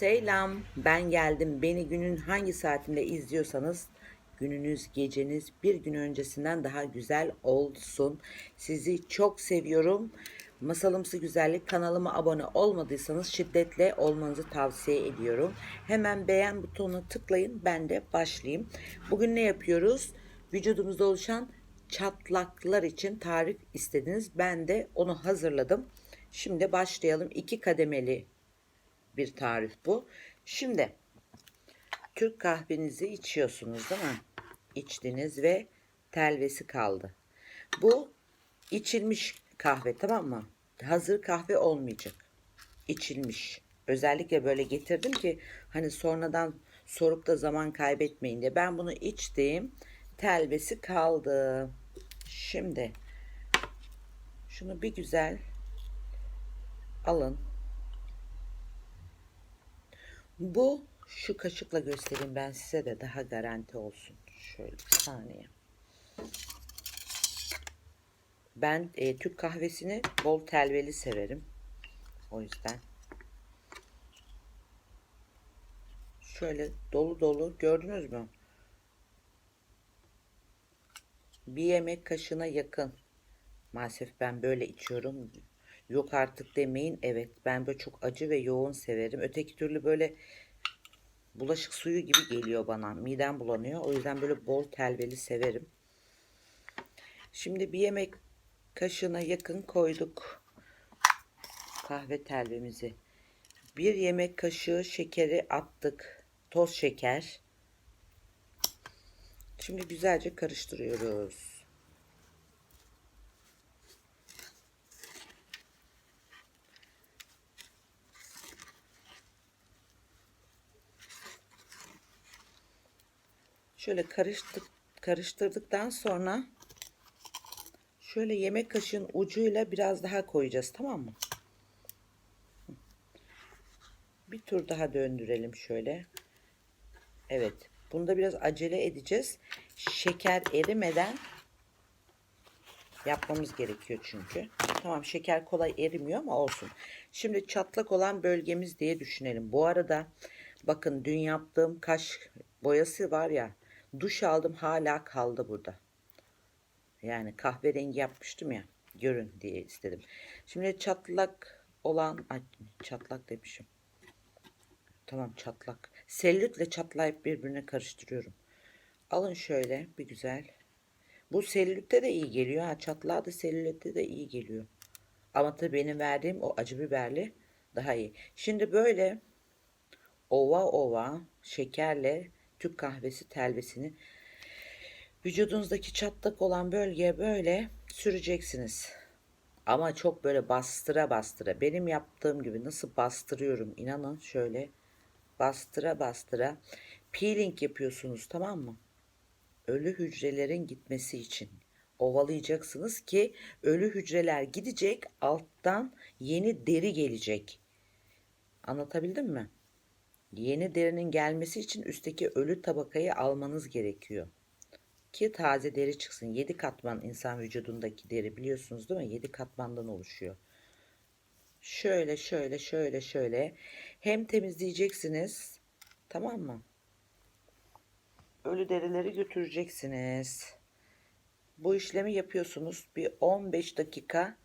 Selam, ben geldim. Beni günün hangi saatinde izliyorsanız gününüz, geceniz bir gün öncesinden daha güzel olsun. Sizi çok seviyorum. Masalımsı Güzellik kanalıma abone olmadıysanız şiddetle olmanızı tavsiye ediyorum. Hemen beğen butonuna tıklayın. Ben de başlayayım. Bugün ne yapıyoruz? Vücudumuzda oluşan çatlaklar için tarif istediniz. Ben de onu hazırladım. Şimdi başlayalım. İki kademeli bir tarif bu. Şimdi Türk kahvenizi içiyorsunuz değil mi? İçtiniz ve telvesi kaldı. Bu içilmiş kahve tamam mı? Hazır kahve olmayacak. İçilmiş. Özellikle böyle getirdim ki hani sonradan sorup da zaman kaybetmeyin diye. Ben bunu içtim. Telvesi kaldı. Şimdi şunu bir güzel alın. Bu şu kaşıkla göstereyim ben size de daha garanti olsun. Şöyle bir saniye. Ben e, Türk kahvesini bol telveli severim. O yüzden. Şöyle dolu dolu gördünüz mü? Bir yemek kaşığına yakın. Maalesef ben böyle içiyorum. Yok artık demeyin. Evet ben böyle çok acı ve yoğun severim. Öteki türlü böyle bulaşık suyu gibi geliyor bana. Midem bulanıyor. O yüzden böyle bol telveli severim. Şimdi bir yemek kaşığına yakın koyduk kahve telvemizi. Bir yemek kaşığı şekeri attık. Toz şeker. Şimdi güzelce karıştırıyoruz. Şöyle karıştık, karıştırdıktan sonra şöyle yemek kaşığın ucuyla biraz daha koyacağız tamam mı? Bir tur daha döndürelim şöyle. Evet. Bunda biraz acele edeceğiz. Şeker erimeden yapmamız gerekiyor çünkü. Tamam şeker kolay erimiyor ama olsun. Şimdi çatlak olan bölgemiz diye düşünelim. Bu arada bakın dün yaptığım kaş boyası var ya duş aldım hala kaldı burada. Yani kahverengi yapmıştım ya görün diye istedim. Şimdi çatlak olan çatlak demişim. Tamam çatlak. Sellütle çatlayıp birbirine karıştırıyorum. Alın şöyle bir güzel. Bu sellütte de iyi geliyor. Ha, çatlağı da sellütte de iyi geliyor. Ama tabii benim verdiğim o acı biberli daha iyi. Şimdi böyle ova ova şekerle Türk kahvesi telvesini vücudunuzdaki çatlak olan bölgeye böyle süreceksiniz. Ama çok böyle bastıra bastıra. Benim yaptığım gibi nasıl bastırıyorum inanın şöyle bastıra bastıra peeling yapıyorsunuz tamam mı? Ölü hücrelerin gitmesi için ovalayacaksınız ki ölü hücreler gidecek alttan yeni deri gelecek. Anlatabildim mi? Yeni derinin gelmesi için üstteki ölü tabakayı almanız gerekiyor. Ki taze deri çıksın. 7 katman insan vücudundaki deri biliyorsunuz değil mi? 7 katmandan oluşuyor. Şöyle şöyle şöyle şöyle hem temizleyeceksiniz tamam mı? Ölü derileri götüreceksiniz. Bu işlemi yapıyorsunuz. Bir 15 dakika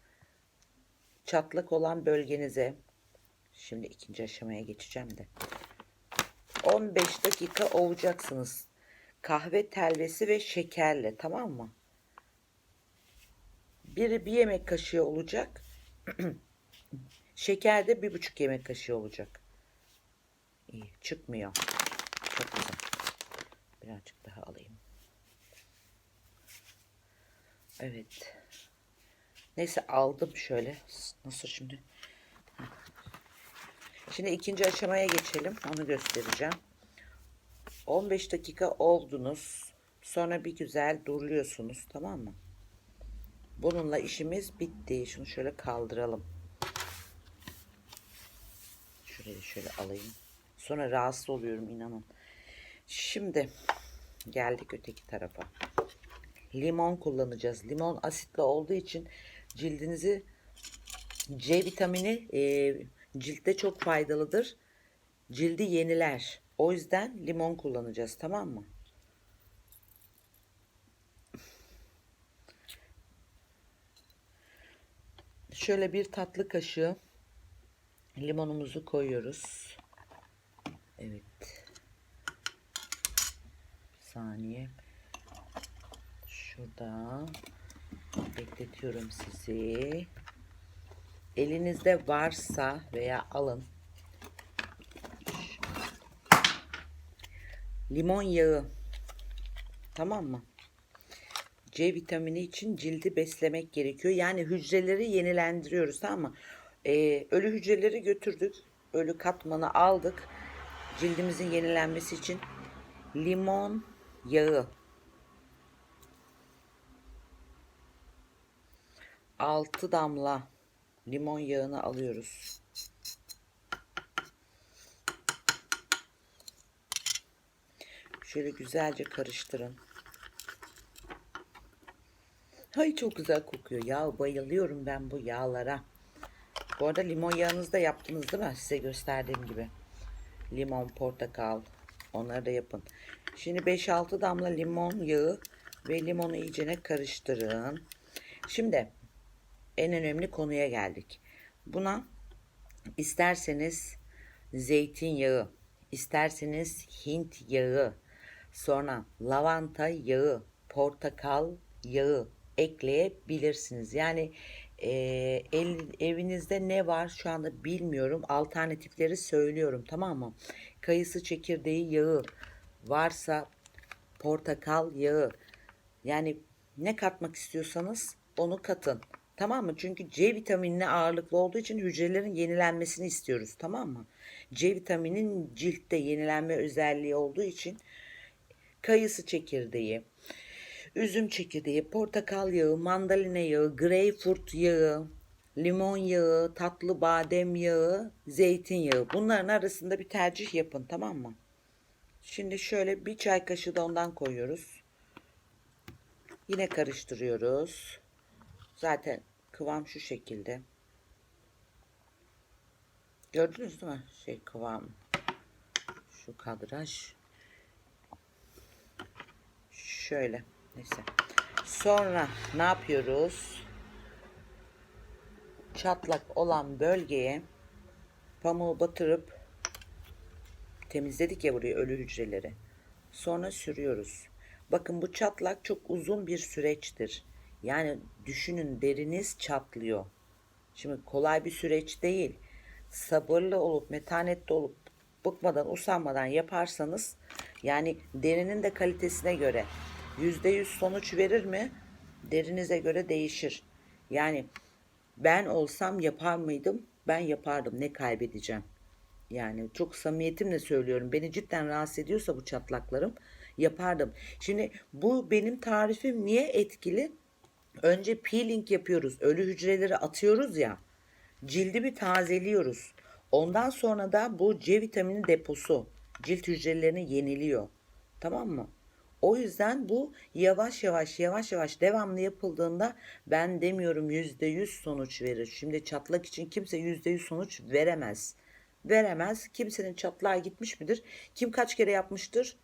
çatlak olan bölgenize. Şimdi ikinci aşamaya geçeceğim de. 15 dakika ovacaksınız. Kahve telvesi ve şekerle tamam mı? Biri bir yemek kaşığı olacak. Şeker de bir buçuk yemek kaşığı olacak. İyi çıkmıyor. Çok güzel. Birazcık daha alayım. Evet. Neyse aldım şöyle. Nasıl şimdi? Şimdi ikinci aşamaya geçelim. Onu göstereceğim. 15 dakika oldunuz. Sonra bir güzel duruluyorsunuz. Tamam mı? Bununla işimiz bitti. Şunu şöyle kaldıralım. Şurayı şöyle alayım. Sonra rahatsız oluyorum inanın. Şimdi geldik öteki tarafa. Limon kullanacağız. Limon asitli olduğu için cildinizi C vitamini e, ciltte çok faydalıdır. cildi yeniler. O yüzden limon kullanacağız tamam mı? Şöyle bir tatlı kaşığı limonumuzu koyuyoruz. Evet. Bir saniye. Şurada bekletiyorum sizi. Elinizde varsa veya alın. Limon yağı. Tamam mı? C vitamini için cildi beslemek gerekiyor. Yani hücreleri yenilendiriyoruz tamam mı? Ee, ölü hücreleri götürdük. Ölü katmanı aldık. Cildimizin yenilenmesi için limon yağı. 6 damla limon yağını alıyoruz. Şöyle güzelce karıştırın. Ay çok güzel kokuyor. Ya bayılıyorum ben bu yağlara. Bu arada limon yağınızı da yaptınız değil mi? Size gösterdiğim gibi. Limon, portakal. Onları da yapın. Şimdi 5-6 damla limon yağı ve limonu iyicene karıştırın. Şimdi en önemli konuya geldik. Buna isterseniz zeytinyağı, isterseniz Hint yağı, sonra lavanta yağı, portakal yağı ekleyebilirsiniz. Yani e, el, evinizde ne var şu anda bilmiyorum. Alternatifleri söylüyorum tamam mı? Kayısı çekirdeği yağı varsa portakal yağı yani ne katmak istiyorsanız onu katın. Tamam mı? Çünkü C vitaminine ağırlıklı olduğu için hücrelerin yenilenmesini istiyoruz. Tamam mı? C vitaminin ciltte yenilenme özelliği olduğu için kayısı çekirdeği, üzüm çekirdeği, portakal yağı, mandalina yağı, greyfurt yağı, limon yağı, tatlı badem yağı, zeytinyağı. Bunların arasında bir tercih yapın tamam mı? Şimdi şöyle bir çay kaşığı da ondan koyuyoruz. Yine karıştırıyoruz. Zaten kıvam şu şekilde. Gördünüz değil mi? Şey kıvam. Şu kadraj. Şöyle. Neyse. Sonra ne yapıyoruz? Çatlak olan bölgeye pamuğu batırıp temizledik ya burayı ölü hücreleri. Sonra sürüyoruz. Bakın bu çatlak çok uzun bir süreçtir. Yani düşünün deriniz çatlıyor. Şimdi kolay bir süreç değil. Sabırlı olup metanetli olup bıkmadan usanmadan yaparsanız yani derinin de kalitesine göre %100 sonuç verir mi? Derinize göre değişir. Yani ben olsam yapar mıydım? Ben yapardım. Ne kaybedeceğim? Yani çok samimiyetimle söylüyorum. Beni cidden rahatsız ediyorsa bu çatlaklarım yapardım. Şimdi bu benim tarifim niye etkili? Önce peeling yapıyoruz. Ölü hücreleri atıyoruz ya. Cildi bir tazeliyoruz. Ondan sonra da bu C vitamini deposu cilt hücrelerini yeniliyor. Tamam mı? O yüzden bu yavaş yavaş yavaş yavaş devamlı yapıldığında ben demiyorum yüzde yüz sonuç verir. Şimdi çatlak için kimse yüzde yüz sonuç veremez. Veremez. Kimsenin çatlağı gitmiş midir? Kim kaç kere yapmıştır?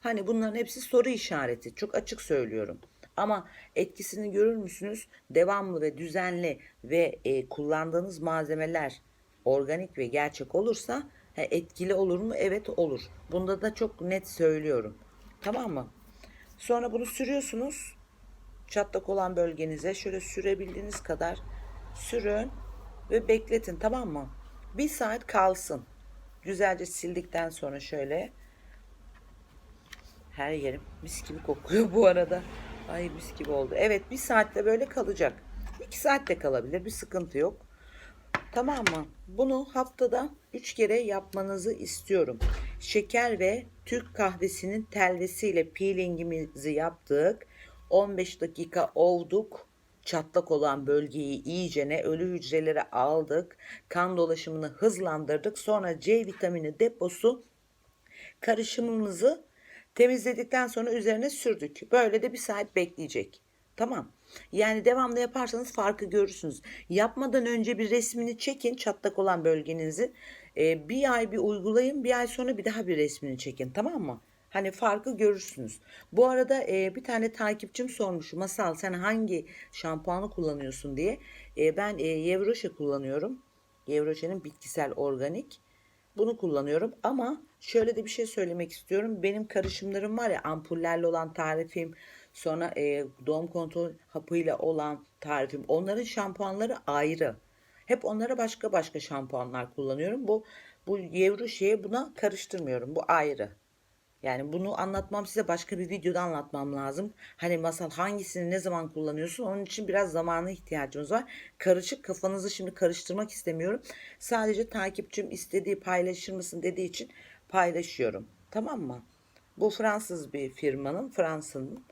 Hani bunların hepsi soru işareti. Çok açık söylüyorum. Ama etkisini görür müsünüz? Devamlı ve düzenli ve e, kullandığınız malzemeler organik ve gerçek olursa he, etkili olur mu? Evet olur. Bunda da çok net söylüyorum. Tamam mı? Sonra bunu sürüyorsunuz. Çatlak olan bölgenize şöyle sürebildiğiniz kadar sürün ve bekletin tamam mı? Bir saat kalsın. Güzelce sildikten sonra şöyle her yerim mis gibi kokuyor bu arada. Ay mis gibi oldu. Evet bir saatte böyle kalacak. İki saatte kalabilir bir sıkıntı yok. Tamam mı? Bunu haftada 3 kere yapmanızı istiyorum. Şeker ve Türk kahvesinin telvesiyle peelingimizi yaptık. 15 dakika ovduk. Çatlak olan bölgeyi iyicene ölü hücreleri aldık. Kan dolaşımını hızlandırdık. Sonra C vitamini deposu karışımımızı temizledikten sonra üzerine sürdük. Böyle de bir saat bekleyecek. Tamam. Yani devamlı yaparsanız farkı görürsünüz. Yapmadan önce bir resmini çekin çatlak olan bölgenizi. E, bir ay bir uygulayın bir ay sonra bir daha bir resmini çekin tamam mı? Hani farkı görürsünüz. Bu arada e, bir tane takipçim sormuş. Masal sen hangi şampuanı kullanıyorsun diye. E, ben e, Yevroşe kullanıyorum. Yevroşe'nin bitkisel organik. Bunu kullanıyorum ama şöyle de bir şey söylemek istiyorum. Benim karışımlarım var ya ampullerle olan tarifim, sonra e, doğum kontrol hapıyla olan tarifim. Onların şampuanları ayrı. Hep onlara başka başka şampuanlar kullanıyorum. Bu bu Yevroşe'ye buna karıştırmıyorum. Bu ayrı. Yani bunu anlatmam size başka bir videoda anlatmam lazım. Hani masal hangisini ne zaman kullanıyorsun onun için biraz zamana ihtiyacımız var. Karışık kafanızı şimdi karıştırmak istemiyorum. Sadece takipçim istediği paylaşır mısın dediği için paylaşıyorum. Tamam mı? Bu Fransız bir firmanın Fransa'nın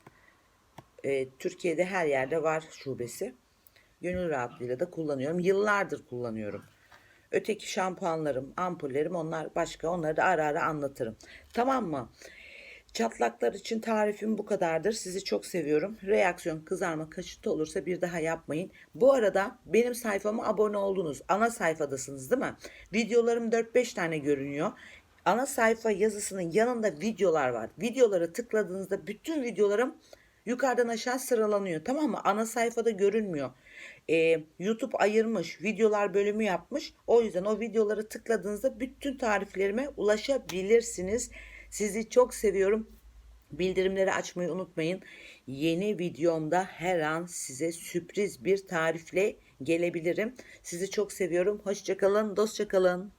e, Türkiye'de her yerde var şubesi. Gönül rahatlığıyla da kullanıyorum. Yıllardır kullanıyorum. Öteki şampuanlarım, ampullerim onlar başka. Onları da ara ara anlatırım. Tamam mı? Çatlaklar için tarifim bu kadardır. Sizi çok seviyorum. Reaksiyon, kızarma, kaşıntı olursa bir daha yapmayın. Bu arada benim sayfama abone oldunuz. Ana sayfadasınız değil mi? Videolarım 4-5 tane görünüyor. Ana sayfa yazısının yanında videolar var. Videoları tıkladığınızda bütün videolarım yukarıdan aşağı sıralanıyor. Tamam mı? Ana sayfada görünmüyor. Ee, YouTube ayırmış, videolar bölümü yapmış. O yüzden o videoları tıkladığınızda bütün tariflerime ulaşabilirsiniz. Sizi çok seviyorum. Bildirimleri açmayı unutmayın. Yeni videomda her an size sürpriz bir tarifle gelebilirim. Sizi çok seviyorum. Hoşçakalın, dostça kalın.